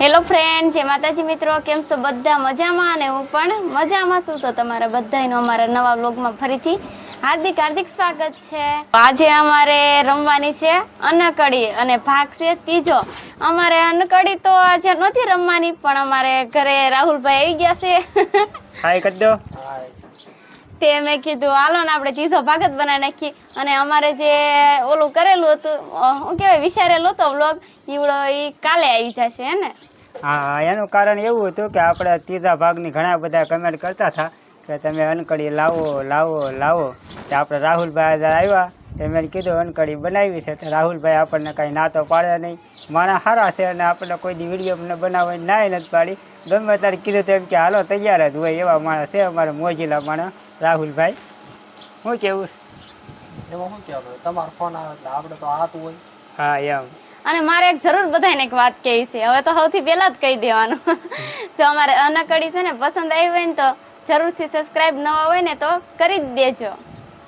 Hello friend જય માતાજી મિત્રો. કેમ છો? બધા મજામાં? અને હું પણ મજામાં છું. તો તમારા બધાનું અમારા નવા વ્લોગમાં ફરીથી હાર્દિક હાર્દિક સ્વાગત છે. આજે અમારે રમવાની છે અનકડી અને ભાગ છે ત્રીજો. અમારે અનકડી તો આજે નથી રમવાની પણ અમારે ઘરે રાહુલભાઈ આવી ગયા છે. હાય કરી દો. તે મેં કીધું હાલો ને આપણે ત્રીજો ભાગ જ બનાવી નાખીએ. અને અમારે જે ઓલું કરેલું હતું શું કહેવાય વિચારેલો હતો વ્લોગ ઈવડો એ કાલે આવી જશે હે ને? હા એનું કારણ એવું હતું કે આપણે ત્રીજા ભાગની ઘણા બધા કમેન્ટ કરતા હતા કે તમે અનકડી લાવો લાવો લાવો. તો આપણે રાહુલભાઈ આવ્યા તો મેં કીધું અનકડી બનાવી છે. તો રાહુલભાઈ આપણને કાંઈ ના તો પાડે નહીં. માણસ સારા છે અને આપણે કોઈ દી વીડિયો બનાવવાની ના નથી પાડી. ગમે ત્યારે કીધું તો એમ કે હાલો તૈયાર જ હોય એવા માણસ છે અમારા મોજીલા માણસ રાહુલભાઈ શું કેવું એમાં શું કહેવાનું? તમારો ફોન આવે એટલે આપણે તો આતું હોય. હા એમ. અને મારે એક જરૂર બધાને એક વાત કહેવી છે. હવે તો સૌથી પહેલા જ કહી દેવાનું. જો અમારે અનકડી છે ને પસંદ આવી હોય ને તો જરૂરથી સબસ્ક્રાઇબ નવા હોય ને તો કરી જ દેજો.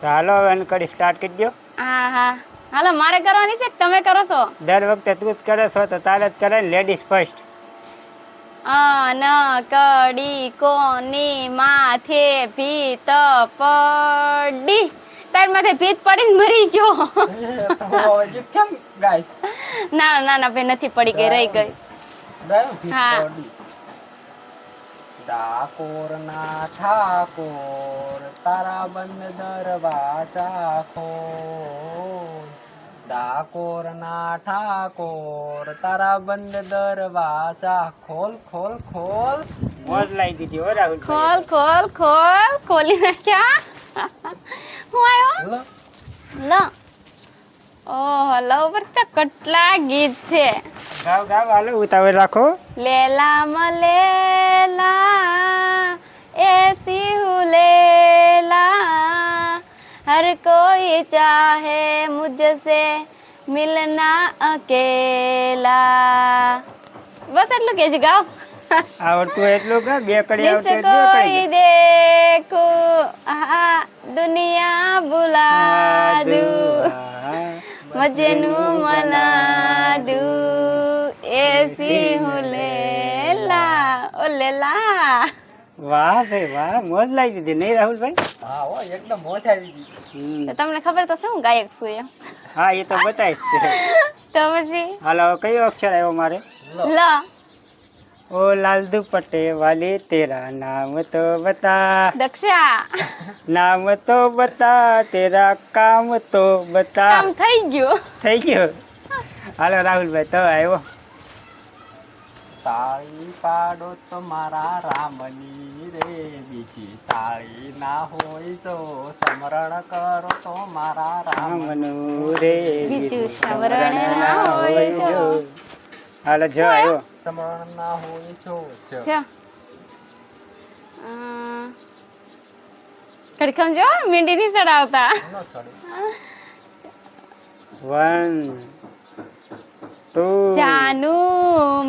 તો હાલો હવે અનકડી સ્ટાર્ટ કરી દો હા હા. હાલો મારે કરવાની છે તમે કરો છો? દર વખતે તું જ કરે છો તો તારે જ કરે લેડીઝ ફર્સ્ટ અનકડી કોની માથે ભીત પડી? તાર માથે ભીત પડીને મરી ગયો. કેમ ના ના ના ભાઈ નથી પડી ગઈ રહી ગઈ. હા. ડાકોર ના ઠાકોર તારા બંધ દરવાજા ખોલ ડાકોર ના ઠાકોર તારા બંધ દરવાજા ખોલ ખોલ ખોલ. મોજ લાઈ દીધી હો રાહુલ ખોલ ખોલ ખોલ ખોલી નાખ્યા. હું? આવ્યો લ ઓહો લવ પર તો કેટલા ગીત છે. ગાવ ગાવ હાલો ઉતાવળ રાખો. લેલા મલેલા એ હું લેલા. હર કોઈ ચાહે મુજસે મિલના અકેલા. બસ એટલું કે છે ગાવ. આવડતું એટલું કે બે કડી આવડતું બે કડી દેખો. આ દુનિયા ભૂલા દુ મજેનું મના દુ એસી હું લેલા ઓ લેલા વાહ ભાઈ વાહ મોજ લાગી દીધી. નહીં રાહુલભાઈ હા હો તમને ખબર તો શું ગાયક છું એમ? હા એ તો બતાવીશ છે. તો પછી? હાલો કયો અક્ષર આવ્યો મારે? લ. ઓ લાલ દુપટ્ટે વાલી તેરા નામ તો બતા. દક્ષા. નામ તો બતા તેરા કામ તો બતા. કામ થઈ ગયું. થઈ ગયો. હાલો રાહુલભાઈ તો આવ્યો તાળી પાડો તો મારા રામની રે બીજી તાળી ના હોય તો સ્મરણ કરો તો મારા રામનું રે બીજું સ્મરણ ના હોય જો. હાલો જો આવ્યો સમરણના હોય છો. છે. કડખમ મીંડી ની ચડાવતા વન ટુ. જાનુ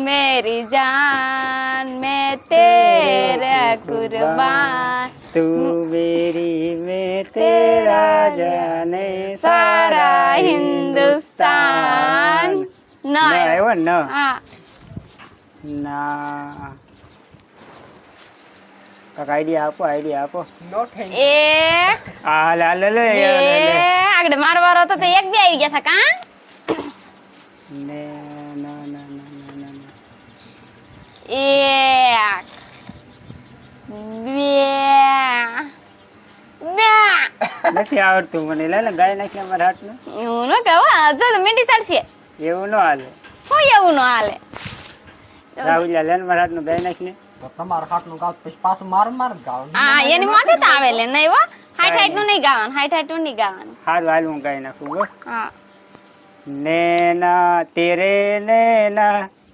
મેરી જાન મેં તેરા કુરબાન. તું મેરી મેં તેરા જાને સારા હિન્દુસ્તાન. ના આવ્યો ન. હા. ના. કાક આઈડિયા આપો આઈડિયા આપો. નો થઈ एक આ હાલે હાલે લે બે આગળ મારો હતો તો એક બે આવી ગયા હતા કા ને ના ના ના ના ના ના. એક બે બે. નથી આવડતું મને લે ને ગાય નાખી અમારા હાથને. એવું ન કહો જો તો મીંડી સાડશે એવું ન હાલે. કોઈ એવું ન હાલે. રાહુલ લેન મહારાજનું બે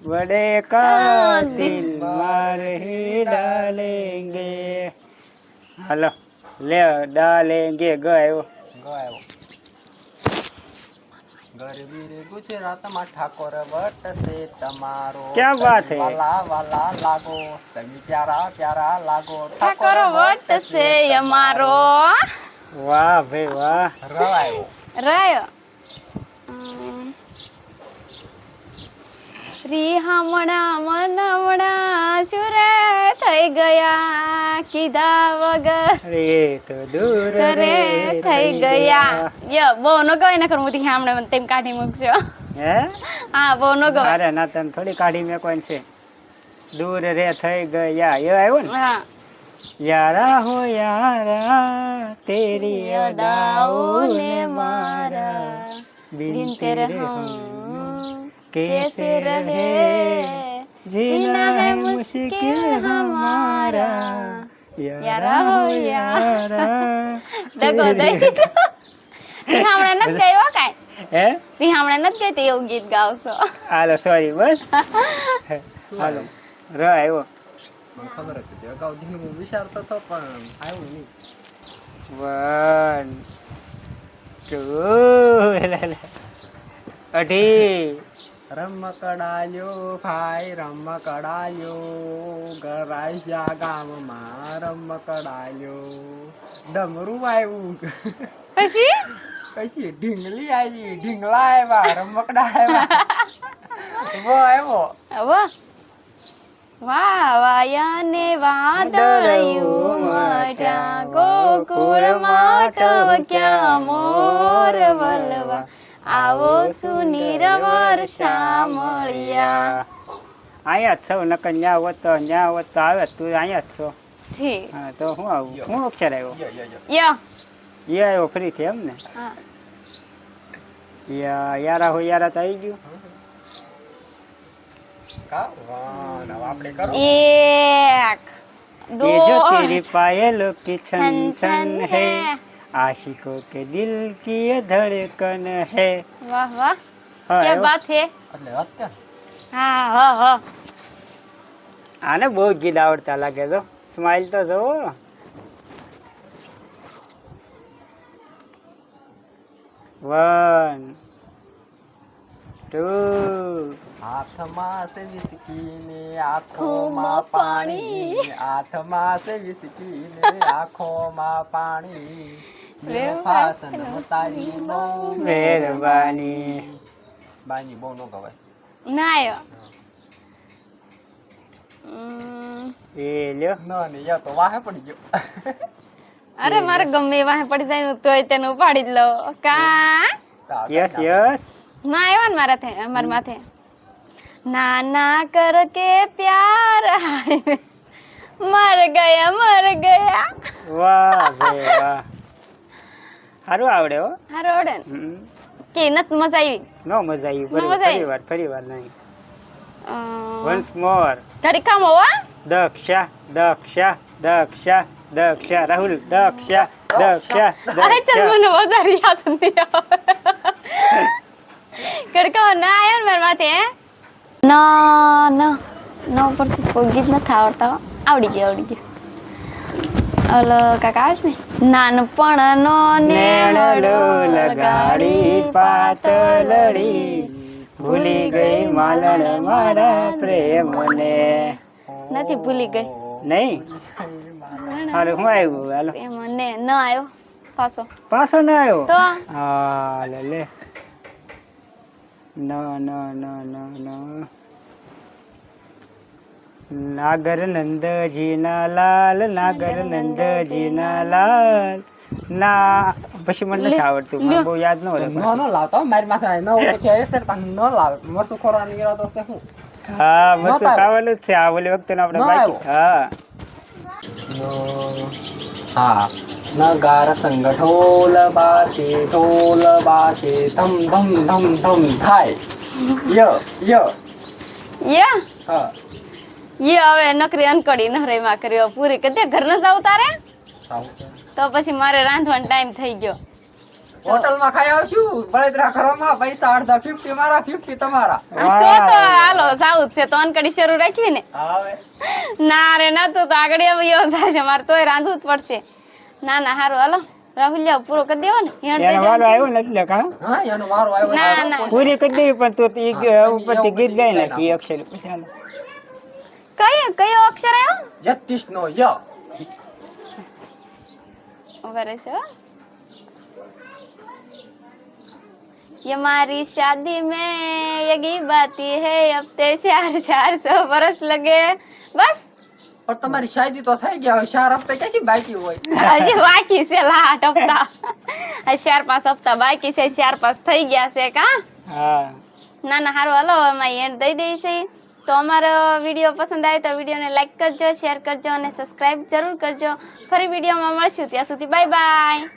વડે કા દિલ માર હાલો લે ડાલેંગે ગયો ગાયો ગરબી રે ગુજરાતમાં ઠાકોર વટ છે તમારો. ક્યાં વાત હે? વાલા વાલા લાગો તમે પ્યારા પ્યારા લાગો. ઠાકોર વટ છે અમારો. વાહ ભાઈ વાહ. રવાયો. રી હમણાં મન હમણાં સુરે થઈ ગયા. કીધા વગર રે તો દૂર રે થઈ ગયા. ય બહુ ન ગઈ ને કરું હું હમણે મને તેમ કાઢી મૂકજો. હે? હા બહુ ન ગઈ અરે ના તને થોડી કાઢી મે કોણ છે. દૂર રે થઈ ગયા. યો આવ્યો ને? હા. યારા હો યારા તેરી અદાઓ ને મારા. બિન તેરે હમ. कैसे कैसे रहे रहे जीना है मुश्किल हमारा यारा हो यारा દગો દઈ રીહામણે નથી ગાયો કાંઈ હે રીહામણે નથી ગાતી એવું ગીત ગાવશો હાલો સોરી બસ હાલો ર આવ્યો મને ખબર જ હતી અગાઉથી હું વિચારતો હતો પણ આવ્યું નહીં વન ટુ અઢી રમકડાલ્યો ભાઈ રમકડાલ્યો ગરાઈશા ગામમાં રમકડાલ્યો ડમરું આવ્યું. પછી? પછી ઢીંગલી આવી ઢીંગલા આવ્યા રમકડા આવ્યા વો આવ્યો. વો વાવાયાને વાદળયું મટ્યા ગોકુળ માટક્યા મોર વલવા. આવો સુનિરવર શામળિયા. અહીંયા છો નકર ન્યા આવો તો ન્યા આવો તો આવે તું અહીંયા છો. ઠીક. હા તો હું આવું? હું અક્ષર આવ્યો ય ય આવ્યો ફરી છે એમ ને? યા યારા હો યારા તો આવી ગયું. એક દો જો તેરી પાયે લો કે છન છન હે. आशिकों के दिल की ये धड़कन है વાહ વાહ હા, क्या એવું? बात है એટલે વાત કર હા હા હા આને બહુ ગીત આવડતા લાગે તો સ્માઈલ તો જોવો વન ટુ હાથમાં સે વિસકી ને આંખોમાં પાણી હાથમાં સે વિસકી ને આંખોમાં પાણી બેવફા સનમ તારી બહુ મહેરબાની બાની બહુ નો કહેવાય ના આવ્યો એ લ્યો ના ને યા તો વાહે પડી ગયો અરે મારે ગમે વાહે પડી જાય તોય તેને ઉપાડી જ લો કા યસ યસ ના આવ્યા ને મારા થે મારા માથે ના ના કર કે પ્યાર મર ગયા મર ગયા વાહ વાહ સારું આવડે હો. હારો આવડે ને? કે નત મજા આવી? નો મજા આવી? ફરી વાર ફરી વાર નહીં. વન્સ મોર ઘડી કામ હોવા દક્ષા દક્ષા દક્ષા દક્ષા રાહુલ દક્ષા દક્ષા અરે ચલ મને વધારે યાદ નહીં આવે. કડકા ના આવ્યો ને મારા માથે હે? ના ના. ના ઉપરથી કોઈ ગીત નથી આવડતા હો. આવડી ગયું આવડી ગયું. ઓલો કાકા આવે ને? નાનપણનો નેડો લગાડી પાતળડી ભૂલી ગઈ માલણ મારા પ્રેમને. નથી ભૂલી ગઈ. નહીં? હાલો હું આવ્યું? હાલો. એ મને ન આવ્યો. પાછો. પાછો ના આવ્યો? તો? હા લે. લે ન ન ન ન ન. નાગર નંદજીના લાલ નાગર નંદજીના લાલ ના પછી મને નથી આવડતું મને બહુ યાદ ન હોય નો નો લાવતો મારી પાસે ન હોય તો એ સર તને ન લાવે. મરસું ગયો તો છે હું હા નહોતા. ખાવાનું જ છે આ ઓલી વખતે આપણે બાકી હા. હા. નગાર સંગ ઢોલ બાજે ઢોલ બાજે ધમ ધમ ધમ ધમ થાય. ય ય. ય? હા. યે હવે નકરી અનકડી નહરેમાં કર્યો પૂરી. કદે તે ઘર ન જાવ તારે તો પછી મારે રાંધવાનો ટાઈમ થઈ ગયો. હોટલમાં ખાઈ આવશું. બળતરા કરવામાં પૈસા અડધા ફિફ્ટી મારા ફિફ્ટી તમારા. તો તો હાલો જાવ છે. તો અનકડી શરૂ રાખીએ ને? હવે ના રે ના તો તો આગળ આવ્યો જશે મારે તોય રાંધવું જ પડશે. ના ના હારું હાલો. રાહુલ લ્યા પૂરો કરી દેવો ને? એનો વારો આવ્યો ને એટલે કા? હા એનો વારો આવ્યો. ના, ના. પૂરી કરી દેવી પણ તો ઈ ઉપરથી ગીત ગાઈ નાખી અક્ષર પછી હાલો. કયો કયો અક્ષર આવ્યો જતીશ નો ય ઉભા રહેશે હો. ये हमारी शादी में ये गीत बाती है अब ते चार चार सौ बरस लगे बस પણ તમારી શાદી તો થઈ ગયા હવે ચાર હપ્તા ક્યાંથી બાકી હોય હજી બાકી છે લાટ હપ્તા હજી ચાર પાંચ હપ્તા બાકી છે ચાર પાંચ થઈ ગયા છે કા હા ના ના સારું હાલો એમાં એન્ડ દઈ દઈ છે તો અમારો વીડિયો પસંદ આવે તો વિડીયોને લાઈક કરજો શેર કરજો અને સબસ્ક્રાઈબ જરૂર કરજો. ફરી વિડીયોમાં મળશું. ત્યાં સુધી બાય બાય